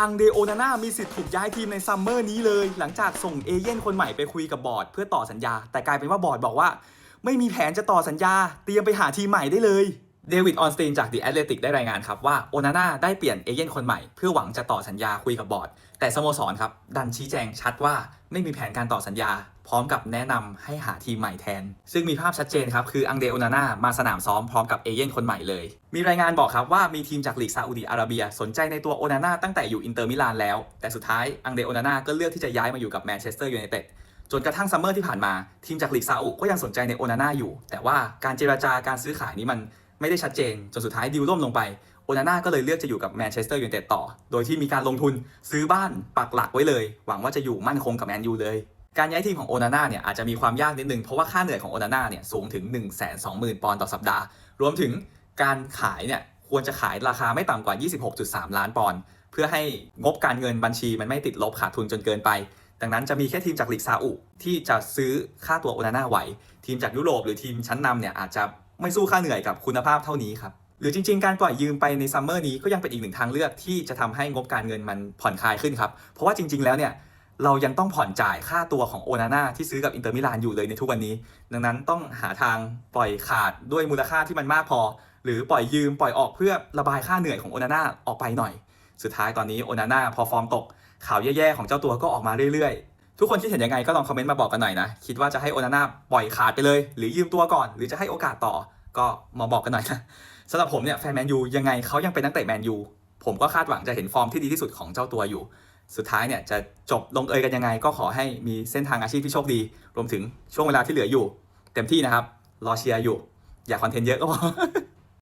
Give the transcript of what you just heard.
อังเดโอนาน่ามีสิทธิ์ถูกย้ายทีมในซัมเมอร์นี้เลย หลังจากส่งเอเย่นคนใหม่ไปคุยกับบอร์ดเพื่อต่อสัญญา แต่กลายเป็นว่าบอร์ดบอกว่า ไม่มีแผนจะต่อสัญญา เตรียมไปหาทีมใหม่ได้เลยเดวิดออนสตีนจาก The Athletic ได้รายงานครับว่าโอนาน่าได้เปลี่ยนเอเย่นคนใหม่เพื่อหวังจะต่อสัญญาคุยกับบอร์ด แต่สโมสรครับดันชี้แจงชัดว่าไม่มีแผนการต่อสัญญา พร้อมกับแนะนำให้หาทีมใหม่แทน ซึ่งมีภาพชัดเจนครับ คืออังเดโอนาน่ามาสนามซ้อมพร้อมกับเอเย่นคนใหม่เลย มีรายงานบอกครับว่ามีทีมจากลีกซาอุดีอาระเบีย สนใจในตัวโอนาน่าตั้งแต่อยู่อินเตอร์มิลานแล้ว แต่สุดท้ายอังเดโอนาน่าก็เลือกที่จะย้ายมาอยู่กับแมนเชสเตอร์ยูไนเต็ดจนกระทั่งซัมเมอร์ที่ผ่านมา ทีมจากลีกซาอุก็ยังสนใจในโอนาน่าอยู่ แต่ว่าการเจราจาการซื้อขายนี้มันไม่ได้ชัดเจน จนสุดท้ายดิวล่มลงไปโอนาน่าก็เลยเลือกจะอยู่กับแมนเชสเตอร์ยูไนเต็ดต่อ โดยที่มีการลงทุนซื้อบ้านปักหลักไว้เลย หวังว่าจะอยู่มั่นคงกับแมนยูเลย การย้ายทีมของโอนาน่าเนี่ยอาจจะมีความยากนิดนึงเพราะว่าค่าเหนื่อยของโอนาน่าเนี่ยสูงถึง 1 2 0 0 0 0 ปอนด์ต่อสัปดาห์ รวมถึงการขายเนี่ยควรจะขายราคาไม่ต่ำกว่า 26.3 ล้านปอนด์เพื่อให้งบการเงินบัญชีมันไม่ติดลบขาดทุนจนเกินไป ดังนั้นจะมีแค่ทีมจากลีกซาอุที่จะซื้อค่าตัวโอนาน่าไหว ทีมจากยุโรปหรือทีมชั้นนำเนี่ยอาจจะไม่สู้ค่าเหนื่อยกับคุณภาพเท่านี้ครับหรือจริงๆ การปล่อยยืมไปในซัมเมอร์นี้ก็ยังเป็นอีกหนึ่งทางเลือกที่จะทำให้งบการเงินมันผ่อนคลายขึ้นครับ เพราะว่าจริงๆ แล้วเนี่ย เรายังต้องผ่อนจ่ายค่าตัวของโอนาน่าที่ซื้อกับอินเตอร์มิลานอยู่เลยในทุกวันนี้ ดังนั้นต้องหาทางปล่อยขาดด้วยมูลค่าที่มันมากพอ หรือปล่อยยืมปล่อยออกเพื่อระบายค่าเหนื่อยของโอนาน่าออกไปหน่อย สุดท้ายตอนนี้โอนาน่าพอฟอร์มตกข่าวแย่ๆของเจ้าตัวก็ออกมาเรื่อยๆ ทุกคนคิดเห็นยังไงก็ลองคอมเมนต์มาบอกกันหน่อยนะ คิดว่าจะให้โอนาน่าปล่อยขาดไปเลย หรือยืมตัวก่อน หรือจะให้โอกาสต่อ ก็มาบอกกันหน่อยนะสำหรับผมเนี่ยแฟนแมนยูยังไงเขายังเป็นนักเตะแมนยูผมก็คาดหวังจะเห็นฟอร์มที่ดีที่สุดของเจ้าตัวอยู่ สุดท้ายเนี่ยจะจบลงเอยกันยังไง ก็ขอให้มีเส้นทางอาชีพที่โชคดี รวมถึงช่วงเวลาที่เหลืออยู่ เต็มที่นะครับ รอเชียร์อยู่ อย่าคอนเทนต์เยอะก็พอ